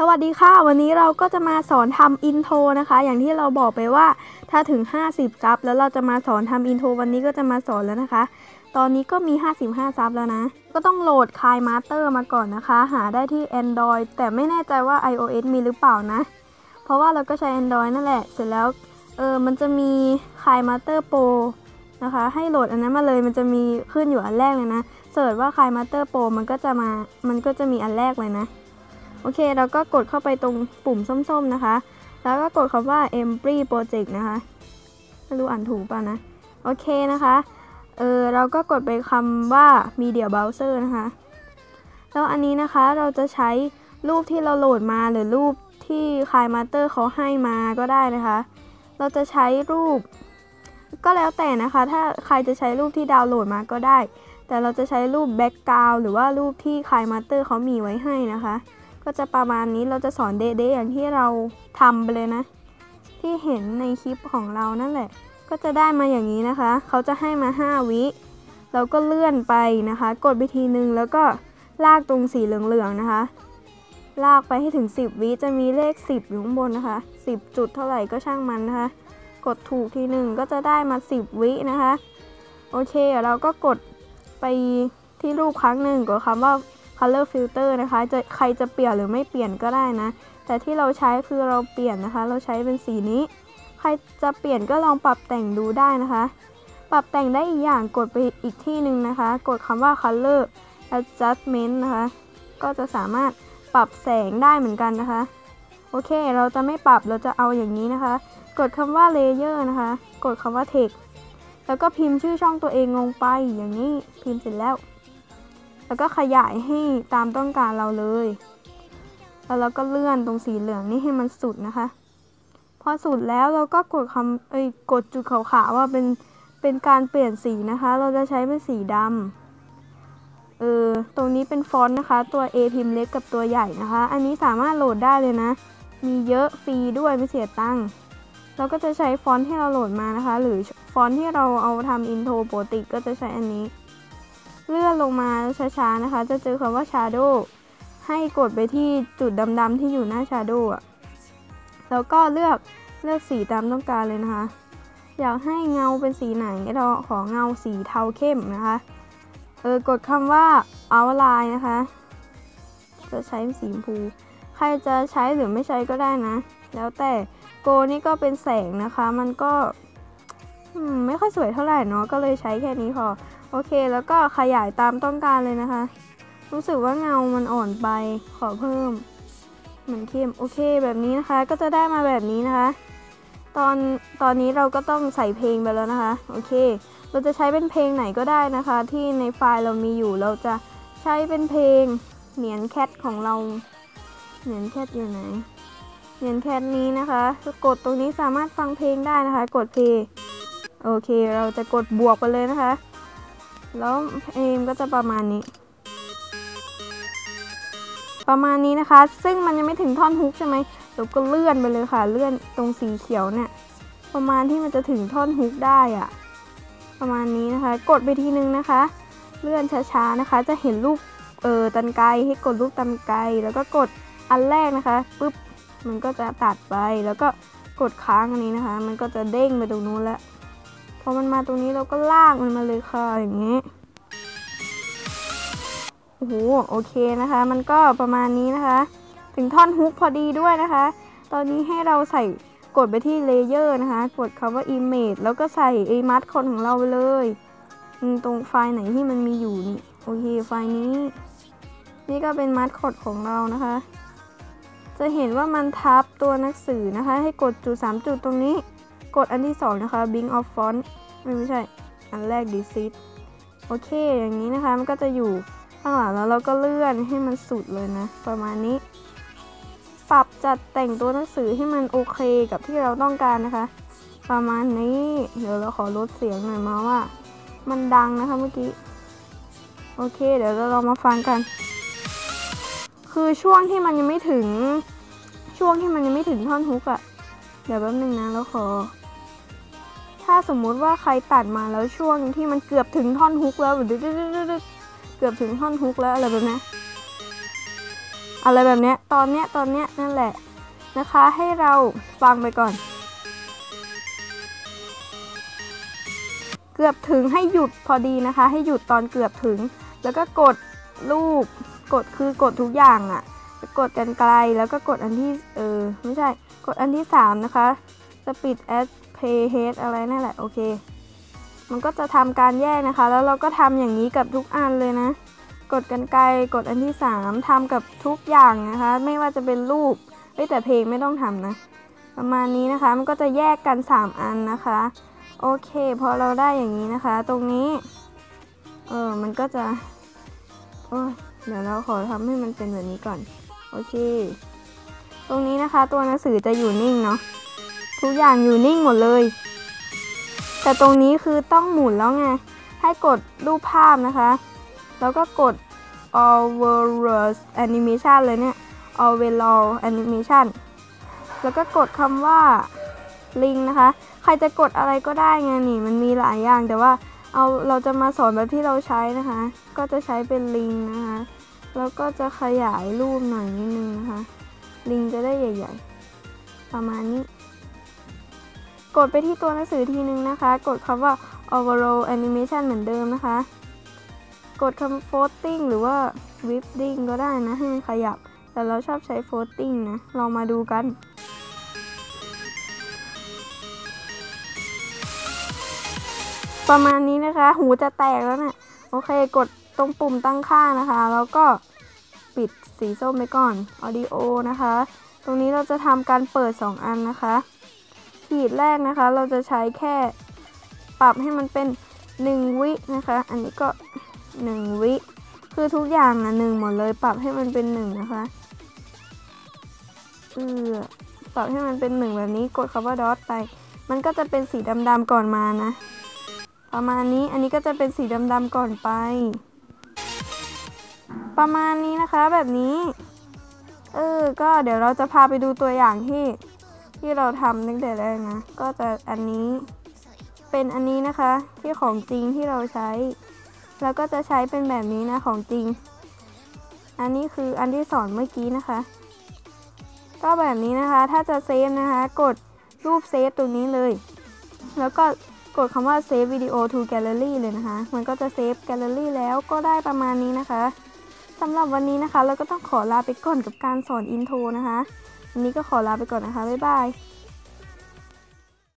สวัสดีค่ะ วันนี้เราก็จะมาสอนทำอินโทรนะคะ อย่างที่เราบอกไปว่าถ้าถึง 50 ซับ แล้วเราจะมาสอนทำอินโทรวันนี้ก็จะมาสอนแล้วนะคะ ตอนนี้ก็มี 55 ซับแล้วนะ ก็ต้องโหลดคายมาสเตอร์มาก่อนนะคะ หาได้ที่ Android แต่ไม่แน่ใจว่า iOS มีหรือเปล่านะ เพราะว่าเราก็ใช้ Android นั่นแหละ เสร็จแล้วเออมันจะมีคายมาสเตอร์โปรนะคะ ให้โหลดอันนั้นมาเลยมันจะมีขึ้นอยู่อันแรกเลยนะเสิร์ชว่าคายมาสเตอร์โปรมันก็จะมามันก็จะมีอันแรกเลยนะ โอเค เราก็กดเข้าไปตรงปุ่มส้มๆนะคะ แล้วก็กดคำว่า Embry Project นะคะไม่รู้อ่านถูกป่ะนะ โอเคนะคะ เออเราก็กดไปคำว่า Media Browser นะคะ แล้วอันนี้นะคะเราจะใช้รูปที่เราโหลดมาหรือรูปที่คายมาสเตอร์เขาให้มาก็ได้นะคะ เราจะใช้รูป ก็แล้วแต่นะคะ ถ้าใครจะใช้รูปที่ดาวน์โหลดมาก็ได้ แต่เราจะใช้รูปแบ็กกราวหรือว่ารูปที่คายมาสเตอร์เขามีไว้ให้นะคะ ก็จะประมาณนี้เราจะสอนเดๆอย่างที่เราทำไปเลยนะ ที่เห็นในคลิปของเรานั่นแหละ ก็จะได้มาอย่างนี้นะคะ เขาจะให้มา 5 วิเราก็เลื่อนไปนะคะ กดไปทีนึงแล้วก็ลากตรงสีเหลืองๆนะคะ ลากไปให้ถึง 10 วิจะมีเลข 10 อยู่ข้างบนนะคะ 10 จุดเท่าไหร่ก็ช่างมันนะคะ กดถูกทีหนึ่งก็จะได้มา 10 วินะคะ โอเคเราก็กดไปที่รูปครั้งหนึ่งกดคำว่า color filter นะคะ จะใครจะเปลี่ยนหรือไม่เปลี่ยนก็ได้นะ แต่ที่เราใช้คือเราเปลี่ยนนะคะ เราใช้เป็นสีนี้ ใครจะเปลี่ยนก็ลองปรับแต่งดูได้นะคะ ปรับแต่งได้อีกอย่างกดไปอีกที่หนึ่งนะคะ กดคำว่า color adjustment นะคะ ก็จะสามารถปรับแสงได้เหมือนกันนะคะ โอเค เราจะไม่ปรับ เราจะเอาอย่างนี้นะคะ กดคำว่า layer นะคะ กดคำว่า text แล้วก็พิมพ์ชื่อช่องตัวเองลงไปอย่างนี้พิมพ์เสร็จแล้ว แล้วก็ขยายให้ตามต้องการเราเลย แล้วเราก็เลื่อนตรงสีเหลืองนี่ให้มันสุดนะคะ พอสุดแล้วเราก็กดคำเอ้ยกดจุดขาวๆว่าเป็นเป็นการเปลี่ยนสีนะคะ เราจะใช้เป็นสีดำเออตรงนี้เป็นฟอนต์นะคะ ตัว A พิมพ์เล็กกับตัวใหญ่นะคะ อันนี้สามารถโหลดได้เลยนะ มีเยอะฟรีด้วยไม่เสียตังค์เราก็จะใช้ฟอนต์ที่เราโหลดมานะคะ หรือฟอนต์ที่เราเอาทำอินโทรปกติก็จะใช้อันนี้ เลื่อนลงมาช้าๆนะคะ จะเจอคำว่า Shadow ให้กดไปที่จุดดำๆที่อยู่หน้า Shadow อะแล้วก็เลือกเลือกสีตามต้องการเลยนะคะ อยากให้เงาเป็นสีไหนเราขอเงาสีเทาเข้มนะคะ เออกดคำว่า outline นะคะ จะใช้สีชมพู ใครจะใช้หรือไม่ใช้ก็ได้นะ แล้วแต่โกนี่ก็เป็นแสงนะคะ มันก็ไม่ค่อยสวยเท่าไหร่เนาะ ก็เลยใช้แค่นี้พอ อเคแล้วก็ขยายตามต้องการเลยนะคะ รู้สึกว่าเงามันอ่อนไปขอเพิ่มเหมือนเข้มโอเคแบบนี้นะคะก็จะได้มาแบบนี้นะคะ ตอนตอนนี้เราก็ต้องใส่เพลงไปแล้วนะคะโอเค เราจะใช้เป็นเพลงไหนก็ได้นะคะ ที่ในไฟล์เรามีอยู่เราจะใช้เป็นเพลงเหมียนแคทของเราเหมียนแคทอยู่ไหนเหมียนแคทนี้นะคะกดตรงนี้สามารถฟังเพลงได้นะคะ กดเพลงโอเค เราจะกดบวกไปเลยนะคะ แล้วเพลงก็จะประมาณนี้ ประมาณนี้นะคะ ซึ่งมันยังไม่ถึงท่อนฮุกใช่ไหมเราก็เลื่อนไปเลยค่ะ เลื่อนตรงสีเขียวเนี่ย ประมาณที่มันจะถึงท่อนฮุกได้อะประมาณนี้นะคะ กดไปทีนึงนะคะ เลื่อนช้าๆนะคะ จะเห็นรูปเออตันไกให้กดรูปตันไกแล้วก็กดอันแรกนะคะปุ๊บมันก็จะตัดไปแล้วก็กดค้างอันนี้นะคะ มันก็จะเด้งไปตรงนู้นแล้ว อมันมาตรงนี้เราก็ลากมันมาเลยค่ะอย่างนี้โอ้โหโอเคนะคะ มันก็ประมาณนี้นะคะ ถึงท่อนฮุกพอดีด้วยนะคะ ตอนนี้ให้เราใส่กดไปที่เลเยอร์นะคะ กดคำว่า image แล้วก็ใส่ไอ้มัดคนของเราไปเลยตรงไฟล์ไหนที่มันมีอยู่นี่โอเคไฟล์นี้ นี่ก็เป็นมัดคดของเรานะคะ จะเห็นว่ามันทับตัวหนังสือนะคะ ให้กดจุด 3 จุดตรงนี้ กดอันที่ 2 นะคะ Bing of Font ไม่ใช่ อันแรก Delete โอเค อย่างนี้นะคะ มันก็จะอยู่ข้างหลังแล้วเราก็เลื่อนให้มันสุดเลยนะ ประมาณนี้ ปรับจัดแต่งตัวหนังสือให้มันโอเคกับที่เราต้องการนะคะ ประมาณนี้ เดี๋ยวเราขอลดเสียงหน่อยมาว่า มันดังนะคะเมื่อกี้ โอเค เดี๋ยวเราลองมาฟังกัน คือช่วงที่มันยังไม่ถึง ช่วงที่มันยังไม่ถึงท่อนฮุกอะเดี๋ยวแป๊บนึงนะแล้วขอ ถ้าสมมุติว่าใครตัดมาแล้วช่วงที่มันเกือบถึงท่อนฮุกแล้วหรือเกือบถึงท่อนฮุกแล้วอะไรแบบนี้อะไรแบบเนี้ยตอนเนี้ยตอนเนี้ยนั่นแหละนะคะให้เราฟังไปก่อน เกือบถึงให้หยุดพอดีนะคะ ให้หยุดตอนเกือบถึง แล้วก็กดรูปกดคือกดทุกอย่างอะ่ะกดกันไกลแล้วก็กดอันที่เออไม่ใช่กดอันที่ 3 นะคะ speed as play head อะไรนั่นแหละโอเค มันก็จะทำการแยกนะคะ แล้วเราก็ทำอย่างนี้กับทุกอันเลยนะ กดกันไกลกดอันที่ 3ทำกับทุกอย่างนะคะ ไม่ว่าจะเป็นรูปแต่เพลงไม่ต้องทำนะ ประมาณนี้นะคะ มันก็จะแยกกัน 3 อันนะคะ โอเค พอเราได้อย่างนี้นะคะ ตรงนี้เออมันก็จะโอ้เดี๋ยวเราขอทำให้มันเป็นแบบนี้ก่อน โอเค ตรงนี้นะคะ ตัวหนังสือจะอยู่นิ่งเนาะ ทุกอย่างอยู่นิ่งหมดเลย แต่ตรงนี้คือต้องหมุนแล้วไง ให้กดรูปภาพนะคะ แล้วก็กด overall animation เลยเนี่ย overall animation แล้วก็กดคำว่าลิงนะคะ ใครจะกดอะไรก็ได้ไงนี่ มันมีหลายอย่างแต่ว่าเอาเราจะมาสอนแบบที่เราใช้นะคะ ก็จะใช้เป็นลิงนะคะ แล้วก็จะขยายรูปหน่อยนิดนึงนะคะ ลิงจะได้ใหญ่ ๆ ประมาณนี้ กดไปที่ตัวหนังสือทีนึงนะคะ กดคำว่า overall animation เหมือนเดิมนะคะ กดคำ floating หรือว่า whipping ก็ได้นะ ให้มันขยับ แต่เราชอบใช้ floating นะ ลองมาดูกันประมาณนี้นะคะ หูจะแตกแล้วนะ่ะโอเคกดตรงปุ่มตั้งค่านะคะ แล้วก็ปิดสีส้มไปก่อน audio นะคะ ตรงนี้เราจะทำการเปิด 2 อันนะคะ ขีดแรกนะคะ เราจะใช้แค่ปรับให้มันเป็น 1 วินะคะ อันนี้ก็ 1 วิ คือทุกอย่างอะหนึ่งหมดเลย ปรับให้มันเป็น1นะคะเออปรับให้มันเป็น 1 แบบนี้กดคำว่า dot ไป มันก็จะเป็นสีดำๆก่อนมานะ ประมาณนี้อันนี้ก็จะเป็นสีดำๆก่อนไป ประมาณนี้นะคะแบบนี้ เออ ก็เดี๋ยวเราจะพาไปดูตัวอย่างที่ ที่เราทำตั้งแต่แรกนะ ก็จะอันนี้เป็นอันนี้นะคะ ที่ของจริงที่เราใช้ แล้วก็จะใช้เป็นแบบนี้นะของจริง อันนี้คืออันที่สอนเมื่อกี้นะคะ ก็แบบนี้นะคะถ้าจะเซฟนะคะ กดรูปเซฟตรงนี้เลย แล้วก็กดคำว่า save video to gallery เลยนะคะ มันก็จะเซฟ gallery แล้วก็ได้ประมาณนี้นะคะสำหรับวันนี้นะคะ เราก็ต้องขอลาไปก่อนกับการสอนอินโทรนะคะ วันนี้ก็ขอลาไปก่อนนะคะ บ๊ายบาย